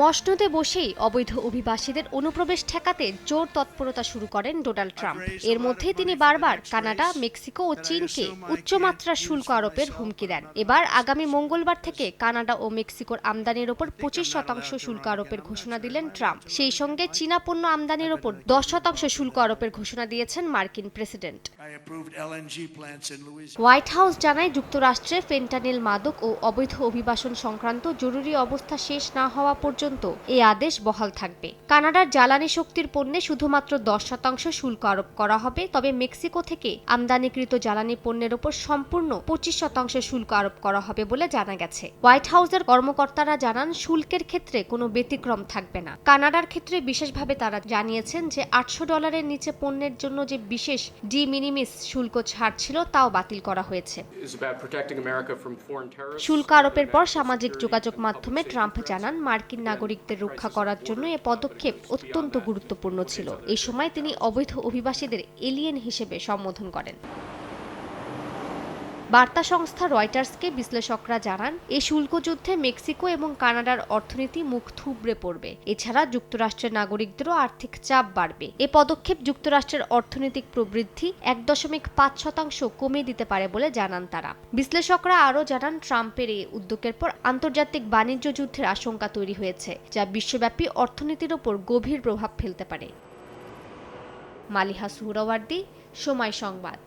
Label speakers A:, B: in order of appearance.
A: মসনদে বসেই অবৈধ অভিবাসীদের অনুপ্রবেশ ঠেকাতে জোর তৎপরতা শুরু করেন ডোনাল্ড ট্রাম্প। এর মধ্যে তিনি বারবার কানাডা, মেক্সিকো ও চীনকে উচ্চমাত্রার শুল্ক আরোপের হুমকি দেন। এবার আগামী মঙ্গলবার থেকে কানাডা ও মেক্সিকোর আমদানির ওপর পঁচিশ শতাংশ শুল্ক আরোপের ঘোষণা দিলেন ট্রাম্প। সেই সঙ্গে চীনা পণ্য আমদানির ওপর দশ শতাংশ শুল্ক আরোপের ঘোষণা দিয়েছেন মার্কিন প্রেসিডেন্ট. হোয়াইট হাউস জানায়, যুক্তরাষ্ট্রে ফেন্টানিল মাদক ও অবৈধ অভিবাসন সংক্রান্ত জরুরি অবস্থা শেষ না হওয়া পর্যন্ত এই আদেশ বহাল থাকবে। কানাডার জ্বালানি শক্তির পণ্যে শুধুমাত্র দশ শতাংশ শুল্ক আরোপ করা হবে তবে মেক্সিকো থেকে আমদানিকৃত জ্বালানি পণ্যের ওপর সম্পূর্ণ পঁচিশ শতাংশ শুল্ক আরোপ করা হবে বলে জানা গেছে। হোয়াইট হাউসের কর্মকর্তারা জানান শুল্কের ক্ষেত্রে কোনো ব্যতিক্রম থাকবে না। কানাডার ক্ষেত্রে বিশেষভাবে তারা জানিয়েছেন যে আটশো ডলারের নিচে পণ্যের জন্য যে বিশেষ ডি মিনিমিস শুল্ক ছাড় ছিল তাও বাতিল করা হয়েছে. শুল্ক আরোপের পর সামাজিক যোগাযোগ মাধ্যমে ট্রাম্প জানান মার্কিন নাগরিকদের রক্ষা করার জন্য এ পদক্ষেপ অত্যন্ত গুরুত্বপূর্ণ ছিল। এই সময় তিনি অবৈধ অভিবাসীদের এলিয়েন হিসেবে সম্বোধন করেন। বার্তা সংস্থা রয়টার্সকে বিশ্লেষকরা জানান এই শুল্ক যুদ্ধে মেক্সিকো এবং কানাডার অর্থনীতি মুখ থুবড়ে পড়বে। এছাড়া যুক্তরাষ্ট্রের নাগরিকদেরও আর্থিক চাপ বাড়বে। এ পদক্ষেপ যুক্তরাষ্ট্রের অর্থনৈতিক প্রবৃদ্ধি এক দশমিক পাঁচ শতাংশ কমিয়ে দিতে পারে বলে জানান তারা। বিশ্লেষকরা আরও জানান, ট্রাম্পের এই উদ্যোগের পর আন্তর্জাতিক বাণিজ্য যুদ্ধের আশঙ্কা তৈরি হয়েছে, যা বিশ্বব্যাপী অর্থনীতির ওপর গভীর প্রভাব ফেলতে পারে। মালিহা সুহরাওয়ার্দী, সময় সংবাদ।